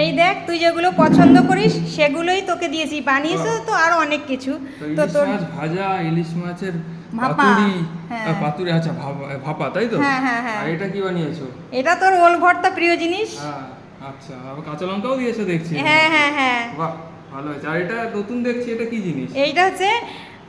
এই দেখ তুই যেগুলো পছন্দ করিস সেগুলোই তোকে দিয়েছি। বানিয়েছো তো আরও অনেক কিছু। তো তোর ভাজা ইলিশ মাছের পাতুরি হ্যাঁ। পাতুরি আচ্ছা ভাপা তাই তো? হ্যাঁ, হ্যাঁ, হ্যাঁ। আর এটা কি বানিয়েছো? এটা তোর ওল ভর্তা প্রিয় জিনিস। হ্যাঁ আচ্ছা আবার কাঁচা লঙ্কাও দিয়েছ দেখছি। হ্যাঁ হ্যাঁ হ্যাঁ। বাহ ভালো হয়েছে। আর এটা নতুন দেখছি এটা কি জিনিস? এইটা হচ্ছে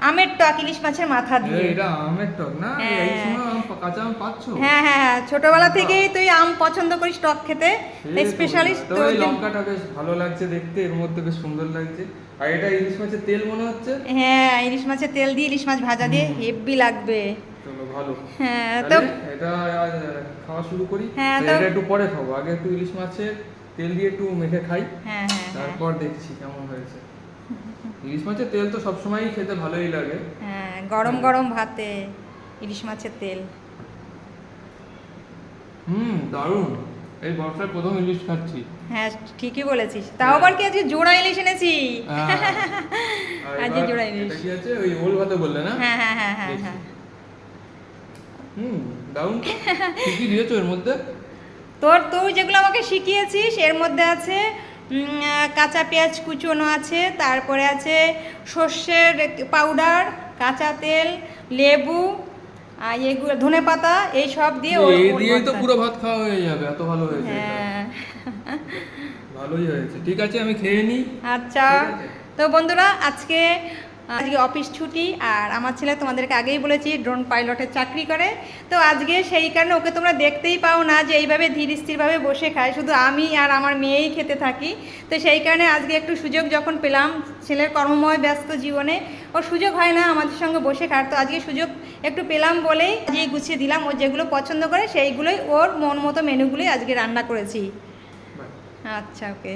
আমের টক ইলিশ মাছের মাথা দিয়ে। এটা আমের টক না? হ্যাঁ। এই সময় পা- কাঁচা আম পাচ্ছো হ্যাঁ হ্যাঁ হ্যাঁ ছোটবেলা থেকেই তুই আম পছন্দ করিস টক খেতে তো স্পেশালিস্ট তো এই লঙ্কাটা বেশ ভালো লাগছে দেখতে এর মধ্যে বেশ সুন্দর লাগছে। আর এটা ইলিশ মাছের তেল মনে হচ্ছে? হ্যাঁ ইলিশ মাছের তেল দিয়ে ইলিশ মাছ ভাজা দিয়ে হেভি লাগবে। ভালো। হ্যাঁ তো এটা খাওয়া শুরু করি। হ্যাঁ, এটা একটু পরে খাব। আগে একটু ইলিশ মাছের তেল দিয়ে একটু মেখে খাই। হ্যাঁ হ্যাঁ হ্যাঁ। তারপর দেখছি কেমন হয়েছে। ইলিশ মাছের তেল তো সবসময়ই খেতে ভালোই লাগে। হ্যাঁ গরম গরম ভাতে ইলিশ মাছের তেল। হুম দারুণ। এই বর্ষার প্রথম ইলিশ খাচ্ছি। হ্যাঁ ঠিকই বলেছিস। তাও আবার কি আজকে জোড়া ইলিশ এনেছি? হ্যাঁ। আজকে জোড়া ইলিশ। এটা কি আছে? ওই ওল ভাতে বললে না? হ্যাঁ হ্যাঁ হ্যাঁ হ্যাঁ হ্যাঁ। হুম দারুণ। কি কি দিয়েছ এর মধ্যে? তোর তুই যেগুলো আমাকে শিখিয়েছিস এর মধ্যে আছে কাঁচা পেঁয়াজ কুচোনো আছে তারপরে আছে সর্ষের পাউডার কাঁচা তেল লেবু আর এগুলো ধনে পাতা এই সব দিয়ে এই দিয়েই তো পুরো ভাত খাওয়া হয়ে যাবে এত ভালো হয়েছে হ্যাঁ। ভালোই হয়েছে। ঠিক আছে আমি খেয়ে নিই। আচ্ছা। তো বন্ধুরা আজকে আজকে অফিস ছুটি আর আমার ছেলে তোমাদেরকে আগেই বলেছি ড্রোন পাইলটের চাকরি করে। তো আজকে সেই কারণে ওকে তোমরা দেখতেই পাও না যে এইভাবে ধীর স্থিরভাবে বসে খায়। শুধু আমি আর আমার মেয়েই খেতে থাকি। তো সেই কারণে আজকে একটু সুযোগ যখন পেলাম ছেলের কর্মময় ব্যস্ত জীবনে ওর সুযোগ হয় না আমাদের সঙ্গে বসে খাওয়ার। তো আজকে সুযোগ একটু পেলাম বলেই আজকে গুছিয়ে দিলাম। ও যেগুলো পছন্দ করে সেইগুলোই ওর মন মতো মেনুগুলোই আজকে রান্না করেছি। আচ্ছা ওকে